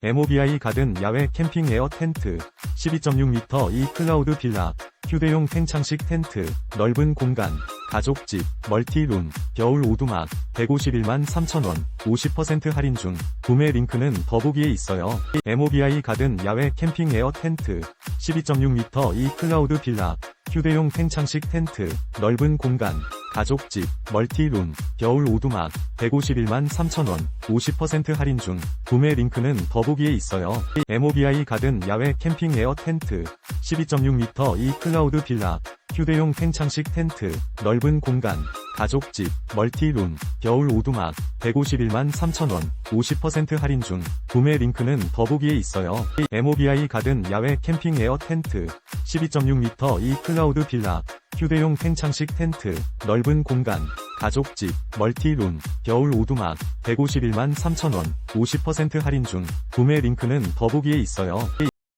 MOBI 가든 야외 캠핑 에어 텐트 12.6m 이 클라우드 빌라 휴대용 팽창식 텐트 넓은 공간 가족집 멀티룸 겨울 오두막 151만 3천원 50% 할인 중 구매 링크는 더보기에 있어요. MOBI 가든 야외 캠핑 에어 텐트 12.6m 이 클라우드 빌라 휴대용 팽창식 텐트 넓은 공간 가족집 멀티룸 겨울 오두막 151만 3천원 50% 할인 중 구매 링크는 더보기에 있어요. MOBI 가든 야외 캠핑 에어 텐트 12.6m 이 클라우드 빌라 휴대용 팽창식 텐트 넓은 공간 가족집 멀티룸 겨울 오두막 151만 3천원 50% 할인 중 구매 링크는 더보기에 있어요. MOBI 가든 야외 캠핑 에어 텐트 12.6m 이 클라우드 빌라 휴대용 팽창식 텐트 넓은 공간 가족집 멀티룸 겨울 오두막 151만 3천원 50% 할인 중 구매 링크는 더보기에 있어요.